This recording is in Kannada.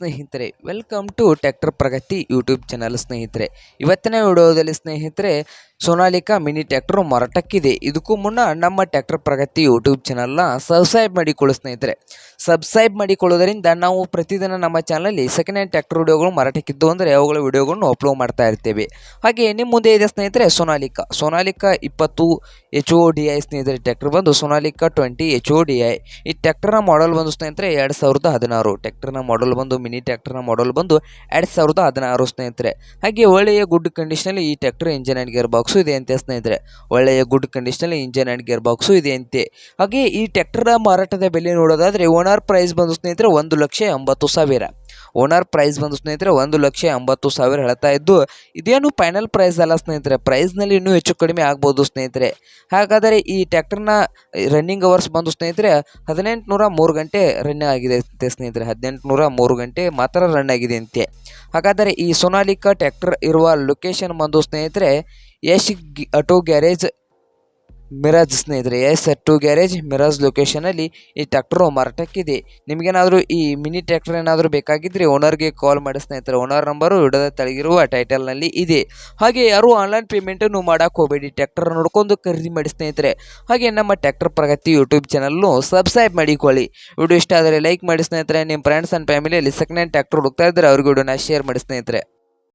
ಸ್ನೇಹಿತರೆ welcome to tractor Pragati YouTube channel ಸ್ನೇಹಿತರೆ. ಇವತ್ತಿನ ವಿಡಿಯೋದಲ್ಲಿ ಸ್ನೇಹಿತರೆ ಸೋನಾಲಿಕಾ ಮಿನಿ ಟ್ರ್ಯಾಕ್ಟರ್ ಮಾರಾಟಕ್ಕಿದೆ. ಇದಕ್ಕೂ ಮುನ್ನ ನಮ್ಮ ಟ್ರ್ಯಾಕ್ಟರ್ ಪ್ರಗತಿ ಯೂಟ್ಯೂಬ್ ಚಾನಲ್ನ ಸಬ್ಸ್ಕ್ರೈಬ್ ಮಾಡಿಕೊಳ್ಳಿ ಸ್ನೇಹಿತರೆ. ಸಬ್ಸ್ಕ್ರೈಬ್ ಮಾಡಿಕೊಳ್ಳೋದರಿಂದ ನಾವು ಪ್ರತಿದಿನ ನಮ್ಮ ಚಾನಲಲ್ಲಿ ಸೆಕೆಂಡ್ ಹ್ಯಾಂಡ್ ಟ್ರ್ಯಾಕ್ಟರ್ ವಿಡಿಯೋಗಳು ಮಾರಾಟಕ್ಕಿದ್ದು ಅಂದರೆ ಅವುಗಳ ವಿಡಿಯೋಗಳನ್ನು ಅಪ್ಲೋಡ್ ಮಾಡ್ತಾ ಇರ್ತೇವೆ. ಹಾಗೆ ನಿಮ್ಮ ಮುಂದೆ ಇದೆ ಸ್ನೇಹಿತರೆ ಸೋನಾಲಿಕಾ. ಸೋನಾಲಿಕಾ ಇಪ್ಪತ್ತು ಎಚ್ ಓ ಡಿ ಐ ಸ್ನೇಹಿತರೆ, ಟ್ರ್ಯಾಕ್ಟರ್ ಬಂದು Sonalika twenty H O D I ಈ ಟ್ರ್ಯಾಕ್ಟರ್ನ ಮಾಡಲ್ ಬಂದು ಸ್ನೇಹಿತರೆ ಎರಡು ಸಾವಿರದ ಹದಿನಾರು. ಟ್ರ್ಯಾಕ್ಟರ್ನ ಮಾಡಲ್ ಬಂದು, ಮಿನಿ ಟ್ರ್ಯಾಕ್ಟರ್ನ ಮಾಡಲ್ ಬಂದು ಎರಡು ಸಾವಿರದ ಹದಿನಾರು ಸ್ನೇಹಿತರೆ. ಹಾಗೆ ಒಳ್ಳೆಯ ಗುಡ್ ಕಂಡೀಷನಲ್ಲಿ ಈ tractor engine and gear box ಇದೆ ಅಂತೆ ಸ್ನೇಹಿತರೆ. ಒಳ್ಳೆಯ ಗುಡ್ ಕಂಡೀಷನಲ್ಲಿ ಇಂಜನ್ ಆ್ಯಂಡ್ ಗೇರ್ ಬಾಕ್ಸು ಇದೆ ಅಂತೆ. ಹಾಗೆ ಈ ಟ್ರ್ಯಾಕ್ಟರ್ನ ಮಾರಾಟದ ಬೆಲೆ ನೋಡೋದಾದರೆ ಓನರ್ ಪ್ರೈಸ್ ಬಂದು ಸ್ನೇಹಿತರೆ ಒಂದು ಲಕ್ಷ ಎಂಬತ್ತು ಸಾವಿರ. ಓನರ್ ಪ್ರೈಸ್ ಬಂದು ಸ್ನೇಹಿತರೆ ಒಂದು ಲಕ್ಷ ಎಂಬತ್ತು ಸಾವಿರ ಹೇಳ್ತಾ ಇದ್ದು, ಇದೇನು ಫೈನಲ್ ಪ್ರೈಸ್ ಅಲ್ಲ ಸ್ನೇಹಿತರೆ. ಪ್ರೈಸ್ನಲ್ಲಿ ಇನ್ನೂ ಹೆಚ್ಚು ಕಡಿಮೆ ಆಗ್ಬೋದು ಸ್ನೇಹಿತರೆ. ಹಾಗಾದರೆ ಈ ಟ್ಯಾಕ್ಟರ್ನ ರನ್ನಿಂಗ್ ಅವರ್ಸ್ ಬಂದು ಸ್ನೇಹಿತರೆ ಹದಿನೆಂಟು ಮೂರು ಗಂಟೆ ರನ್ ಆಗಿದೆ ಅಂತೆ ಸ್ನೇಹಿತರೆ. ಹದಿನೆಂಟು ಮೂರು ಗಂಟೆ ಮಾತ್ರ ರನ್ ಆಗಿದೆ ಅಂತೆ. ಹಾಗಾದರೆ ಈ ಸೋನಾಲಿಕಾ ಟ್ಯಾಕ್ಟರ್ ಇರುವ ಲೊಕೇಶನ್ ಬಂದು ಸ್ನೇಹಿತರೆ ಯಶ್ ಆಟೋ ಗ್ಯಾರೇಜ್ ಮಿರಾಜ್ ಸ್ನೇಹಿತರೆ, ಎಸ್ ಟು ಗ್ಯಾರೇಜ್ ಮಿರಾಜ್ ಲೊಕೇಶನಲ್ಲಿ ಈ ಟ್ರ್ಯಾಕ್ಟರು ಮಾರಾಟಕ್ಕಿದೆ. ನಿಮಗೇನಾದರೂ ಈ ಮಿನಿ ಟ್ರ್ಯಾಕ್ಟರ್ ಏನಾದರೂ ಬೇಕಾಗಿದ್ದರೆ ಓನರ್ಗೆ ಕಾಲ್ ಮಾಡಿ ಸ್ನೇಹಿತರೆ ಓನರ್ ನಂಬರು ಇಡದ ತಳಗಿರುವ ಟೈಟಲ್ನಲ್ಲಿ ಇದೆ. ಹಾಗೆ ಯಾರು ಆನ್ಲೈನ್ ಪೇಮೆಂಟನ್ನು ಮಾಡೋಕೆ ಹೋಗಬೇಡಿ ಟ್ರ್ಯಾಕ್ಟರ್ ನೋಡ್ಕೊಂಡು ಖರೀದಿ ಮಾಡಿ ಸ್ನೇಹಿತರೆ. ಹಾಗೆ ನಮ್ಮ ಟ್ರ್ಯಾಕ್ಟರ್ ಪ್ರಗತಿ ಯೂಟ್ಯೂಬ್ ಚಾನಲ್ನು ಸಬ್ಸ್ಕ್ರೈಬ್ ಮಾಡಿಕೊಳ್ಳಿ. ವಿಡಿಯೋ ಇಷ್ಟ ಆದರೆ ಲೈಕ್ ಮಾಡಿ ಸ್ನೇಹಿತರೆ ನಿಮ್ಮ ಫ್ರೆಂಡ್ಸ್ ಆ್ಯಂಡ್ ಫ್ಯಾಮಿಲಿಯಲ್ಲಿ ಸೆಕೆಂಡ್ ಹ್ಯಾಂಡ್ ಟ್ರ್ಯಾಕ್ಟರ್ ಹುಡುಕ್ತಾ ಇದ್ದರೆ ಅವ್ರಿಗೆ ವಿಡಿಯೋನ ಶೇರ್ ಮಾಡಿ ಸ್ನೇಹಿತರೆ.